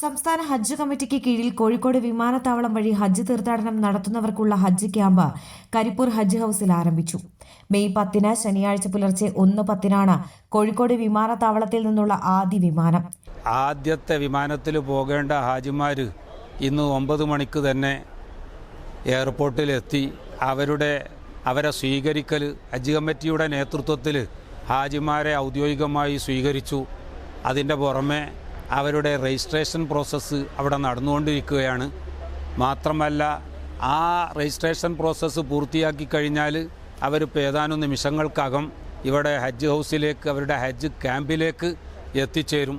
സംസ്ഥാന ഹജ്ജ് കമ്മിറ്റിക്ക് കീഴിൽ കോഴിക്കോട് വിമാനത്താവളം വഴി ഹജ്ജ് തീർത്ഥാടനം നടത്തുന്നവർക്കുള്ള ഹജ്ജ് ക്യാമ്പ് കരിപ്പൂർ ഹജ്ജ് ഹൌസിൽ ആരംഭിച്ചു. മെയ് പത്തിന് ശനിയാഴ്ച പുലർച്ചെ ഒന്ന് പത്തിനാണ് കോഴിക്കോട് വിമാനത്താവളത്തിൽ നിന്നുള്ള ആദ്യ വിമാനം. ആദ്യത്തെ വിമാനത്തിൽ പോകേണ്ട ഹാജിമാർ ഇന്ന് ഒമ്പത് മണിക്ക് തന്നെ എയർപോർട്ടിലെത്തി. അവരുടെ അവരെ സ്വീകരിക്കൽ ഹജ്ജ് കമ്മിറ്റിയുടെ നേതൃത്വത്തിൽ ഹാജിമാരെ ഔദ്യോഗികമായി സ്വീകരിച്ചു. അതിന്റെ പുറമെ അവരുടെ രജിസ്ട്രേഷൻ പ്രോസസ്സ് അവിടെ നടന്നുകൊണ്ടിരിക്കുകയാണ്. മാത്രമല്ല ആ രജിസ്ട്രേഷൻ പ്രോസസ്സ് പൂർത്തിയാക്കി കഴിഞ്ഞാൽ അവരിപ്പോൾ ഏതാനും നിമിഷങ്ങൾക്കകം ഇവിടെ ഹജ്ജ് ഹൗസിലേക്ക് അവരുടെ ഹജ്ജ് ക്യാമ്പിലേക്ക് എത്തിച്ചേരും.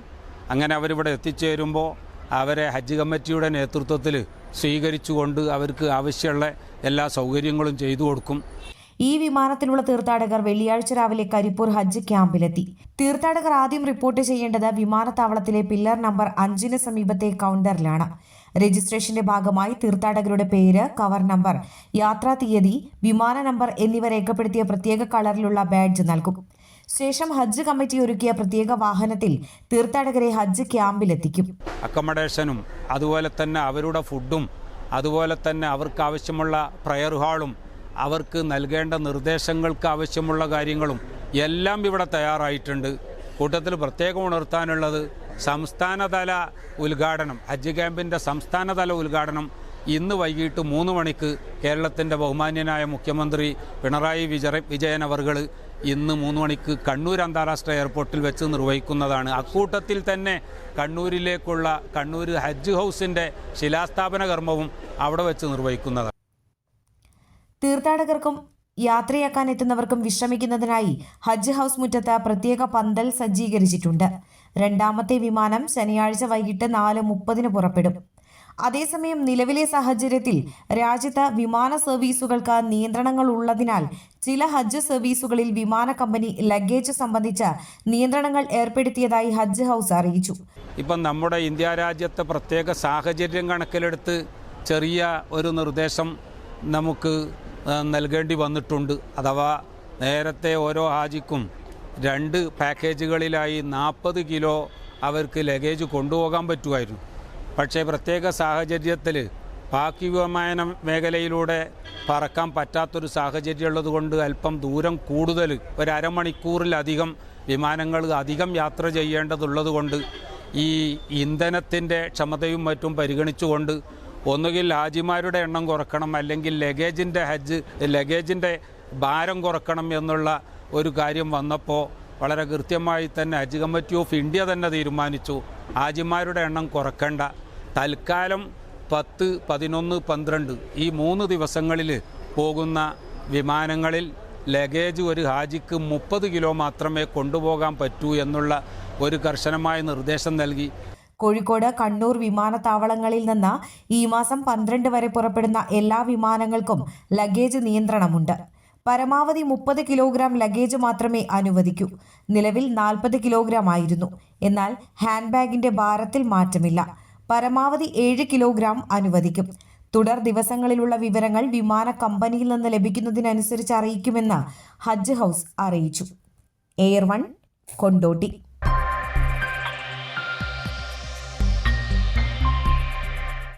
അങ്ങനെ അവരിവിടെ എത്തിച്ചേരുമ്പോൾ അവരെ ഹജ്ജ് കമ്മിറ്റിയുടെ നേതൃത്വത്തിൽ സ്വീകരിച്ചുകൊണ്ട് അവർക്ക് ആവശ്യമുള്ള എല്ലാ സൗകര്യങ്ങളും ചെയ്തു കൊടുക്കും. ഈ വിമാനത്തിലുള്ള തീർത്ഥാടകർ വെള്ളിയാഴ്ച രാവിലെ കരിപ്പൂർ ഹജ്ജ് ക്യാമ്പിലെത്തി. തീർത്ഥാടകർ ആദ്യം റിപ്പോർട്ട് ചെയ്യേണ്ടത് വിമാനത്താവളത്തിലെ പില്ലർ നമ്പർ അഞ്ചിന് സമീപത്തെ കൗണ്ടറിലാണ് രജിസ്ട്രേഷന്റെ ഭാഗമായി തീർത്ഥാടകരുടെ പേര് കവർ നമ്പർ യാത്രാ തീയതി വിമാന നമ്പർ എന്നിവ രേഖപ്പെടുത്തിയ പ്രത്യേക കളറിലുള്ള ബാഡ്ജ് നൽകും. ശേഷം ഹജ്ജ് കമ്മിറ്റി ഒരുക്കിയ പ്രത്യേക വാഹനത്തിൽ തീർത്ഥാടകരെ ഹജ്ജ് ക്യാമ്പിലെത്തിക്കും. അക്കോമഡേഷനും അതുപോലെ തന്നെ അവരുടെ ഫുഡും അതുപോലെ തന്നെ അവർക്ക് ആവശ്യമുള്ള പ്രയർ ഹാളും അവർക്ക് നൽകേണ്ട നിർദ്ദേശങ്ങൾക്ക് ആവശ്യമുള്ള കാര്യങ്ങളും എല്ലാം ഇവിടെ തയ്യാറായിട്ടുണ്ട്. കൂട്ടത്തിൽ പ്രത്യേകം ഉണർത്താനുള്ളത് സംസ്ഥാനതല ഉദ്ഘാടനം ഹജ്ജ് ക്യാമ്പിന്റെ സംസ്ഥാനതല ഉദ്ഘാടനം ഇന്ന് വൈകിട്ട് മൂന്ന് മണിക്ക് കേരളത്തിന്റെ ബഹുമാന്യനായ മുഖ്യമന്ത്രി പിണറായി വിജയ വിജയൻ അവർകൾ ഇന്ന് മൂന്ന് മണിക്ക് കണ്ണൂർ അന്താരാഷ്ട്ര എയർപോർട്ടിൽ വെച്ച് നിർവഹിക്കുന്നതാണ്. അക്കൂട്ടത്തിൽ തന്നെ കണ്ണൂരിലേക്കുള്ള കണ്ണൂർ ഹജ്ജ് ഹൗസിന്റെ ശിലാസ്ഥാപന കർമ്മവും അവിടെ വെച്ച് നിർവഹിക്കുന്നതാണ്. തീർത്ഥാടകർക്കും യാത്രയാക്കാൻ എത്തുന്നവർക്കും വിശ്രമിക്കുന്നതിനായി ഹജ്ജ് ഹൗസ് മുറ്റത്ത് പ്രത്യേക പന്തൽ സജ്ജീകരിച്ചിട്ടുണ്ട്. രണ്ടാമത്തെ വിമാനം ശനിയാഴ്ച വൈകിട്ട് നാല് മുപ്പതിന് പുറപ്പെടും. അതേസമയം നിലവിലെ സാഹചര്യത്തിൽ രാജ്യത്ത് വിമാന സർവീസുകൾക്ക് നിയന്ത്രണങ്ങൾ ഉള്ളതിനാൽ ചില ഹജ്ജ് സർവീസുകളിൽ വിമാന കമ്പനി ലഗേജ് സംബന്ധിച്ച നിയന്ത്രണങ്ങൾ ഏർപ്പെടുത്തിയതായി ഹജ്ജ് ഹൗസ് അറിയിച്ചു. ഇപ്പം നമ്മുടെ ഇന്ത്യ രാജ്യത്തെ പ്രത്യേക സാഹചര്യം കണക്കിലെടുത്ത് ചെറിയ ഒരു നിർദ്ദേശം നമുക്ക് നൽകേണ്ടി വന്നിട്ടുണ്ട്. അഥവാ നേരത്തെ ഓരോ ഹാജിക്കും രണ്ട് പാക്കേജുകളിലായി നാൽപ്പത് കിലോ അവർക്ക് ലഗേജ് കൊണ്ടുപോകാൻ പറ്റുമായിരുന്നു. പക്ഷേ പ്രത്യേക സാഹചര്യത്തിൽ പാക്കി വിമാന മേഖലയിലൂടെ പറക്കാൻ പറ്റാത്തൊരു സാഹചര്യം ഉള്ളതുകൊണ്ട് അല്പം ദൂരം കൂടുതൽ ഒരു അരമണിക്കൂറിലധികം വിമാനങ്ങൾ അധികം യാത്ര ചെയ്യേണ്ടതുള്ളതുകൊണ്ട് ഈ ഇന്ധനത്തിന്റെ ക്ഷമതയും മറ്റും പരിഗണിച്ചുകൊണ്ട് ഒന്നുകിൽ ഹാജിമാരുടെ എണ്ണം കുറക്കണം അല്ലെങ്കിൽ ലഗേജിന്റെ ഹജ്ജ് ലഗേജിന്റെ ഭാരം കുറക്കണം എന്നുള്ള ഒരു കാര്യം വന്നപ്പോൾ വളരെ കൃത്യമായി തന്നെ ഹജ്ജ് കമ്മിറ്റി ഓഫ് ഇന്ത്യ തന്നെ തീരുമാനിച്ചു. ഹാജിമാരുടെ എണ്ണം കുറക്കേണ്ട. തൽക്കാലം പത്ത് പതിനൊന്ന് പന്ത്രണ്ട് ഈ മൂന്ന് ദിവസങ്ങളിൽ പോകുന്ന വിമാനങ്ങളിൽ ലഗേജ് ഒരു ഹാജിക്ക് മുപ്പത് കിലോ മാത്രമേ കൊണ്ടുപോകാൻ പറ്റൂ എന്നുള്ള ഒരു കർശനമായ നിർദ്ദേശം നൽകി. കോഴിക്കോട് കണ്ണൂർ വിമാനത്താവളങ്ങളിൽ നിന്ന് ഈ മാസം പന്ത്രണ്ട് വരെ പുറപ്പെടുന്ന എല്ലാ വിമാനങ്ങൾക്കും ലഗേജ് നിയന്ത്രണമുണ്ട്. പരമാവധി മുപ്പത് കിലോഗ്രാം ലഗേജ് മാത്രമേ അനുവദിക്കൂ. നിലവിൽ നാൽപ്പത് കിലോഗ്രാം ആയിരുന്നു. എന്നാൽ ഹാൻഡ് ബാഗിന്റെ ഭാരത്തിൽ മാറ്റമില്ല. പരമാവധി ഏഴ് കിലോഗ്രാം അനുവദിക്കും. തുടർ ദിവസങ്ങളിലുള്ള വിവരങ്ങൾ വിമാന കമ്പനിയിൽ നിന്ന് ലഭിക്കുന്നതിനനുസരിച്ച് അറിയിക്കുമെന്ന് ഹജ്ജ് ഹൗസ് അറിയിച്ചു. Air one Kondotty